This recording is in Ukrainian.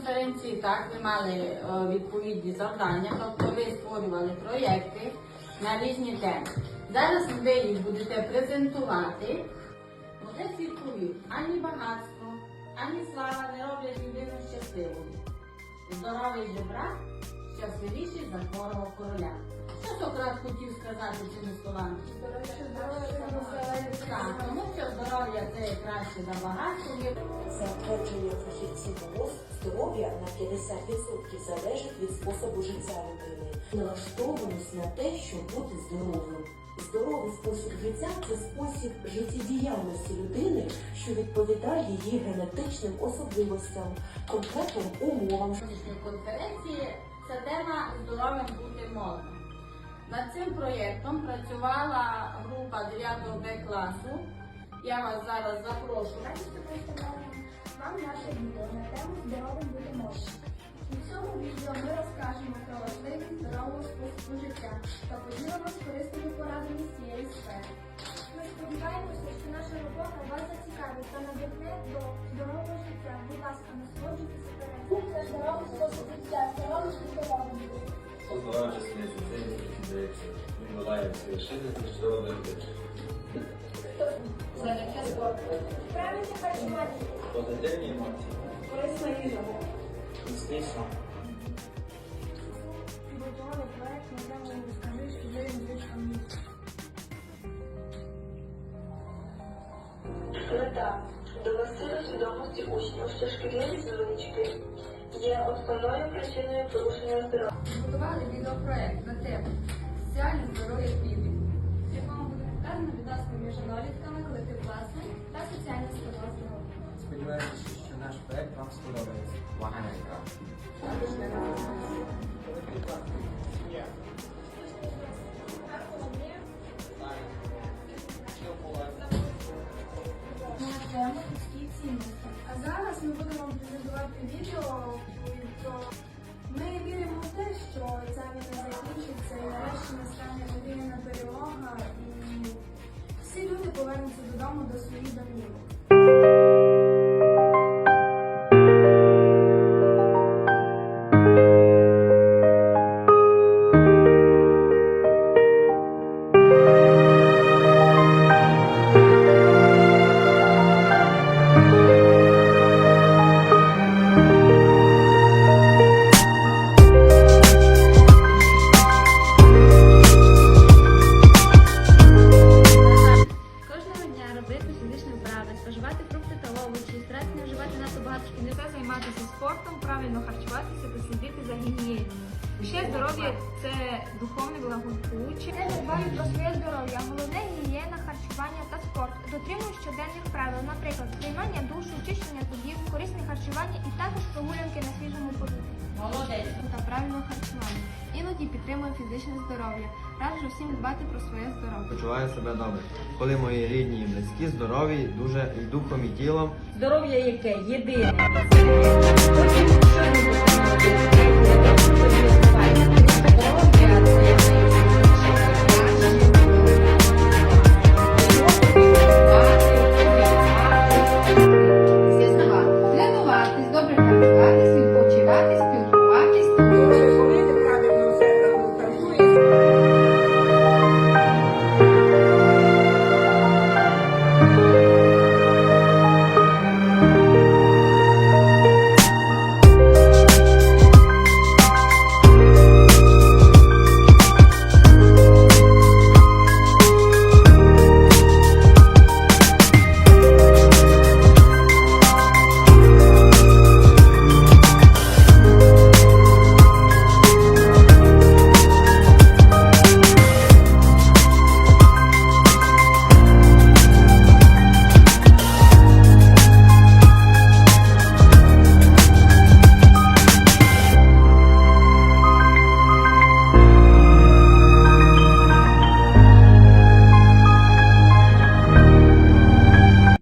конференції так ви мали е, відповідні завдання, тобто ви створювали проєкти на різні теми. Зараз ви їх будете презентувати. Отець відповів, ані багатство, ані слава не роблять людину щасливою. Здоровий же брат щасливіший за хворого короля. Що Сократ хотів сказати цими словами? Так, тому що здоров'я це краще за багатство. За твердження фахівців залежить від способу життя людини. Налаштованість на те, щоб бути здоровим. Здоровий спосіб життя це спосіб життєдіяльності людини, що відповідає її генетичним особливостям, конкретним умовам. сьогоднішньої конференції це тема здоровим бути можна. Над цим проєктом працювала група 9 Б класу. Я вас зараз запрошую. Давайте представляємо вам наше відео на тему здоровим бути можна. У цьому відео ми розкажемо про важливість здорового способу життя та поділимось корисними порадами з цієї сфери. Ми сподіваємося, що наша робота вас зацікавить та надихне до здорового життя. Будь ласка, насолоджуйтеся переглядом. Це здоровий спосіб життя, здоровий здоровий. Позбавивши себе людей, які здається, відбуває совершенно здорових Позитивні емоції, Корисна їжа. міцний сон. Підготували проект на «Розкажи, що ви музичка місць». Мета довести до свідомості учнів, що шкідливі звички є основною причиною порушення здоров'я. Збудували відеопроект на тему соціальне здоров'я підлітків, в якому буде показано відносини між аналітками, колектив класу та складова здоров'я. Сподіваємося, що наш проект вам сподобається. Цінності. А зараз ми будемо презентувати відео про ми віримо в те, що ця війна закінчиться і нарешті настане людина перемога і всі люди повернуться додому до своїх домівок. Ще здоров'я це духовне благополуччя. Це дбають про своє здоров'я, головне гігієна, харчування та спорт. Дотримують щоденних правил, наприклад, приймання душу, чищення зубів, корисне харчування і також прогулянки на свіжому повітрі Молодець. та правильного харчування. Іноді підтримує фізичне здоров'я. Раджу всім дбати про своє здоров'я. Почуваю себе добре. Коли мої рідні і близькі, здорові, дуже і духом, і тілом. Здоров'я яке? Єдине.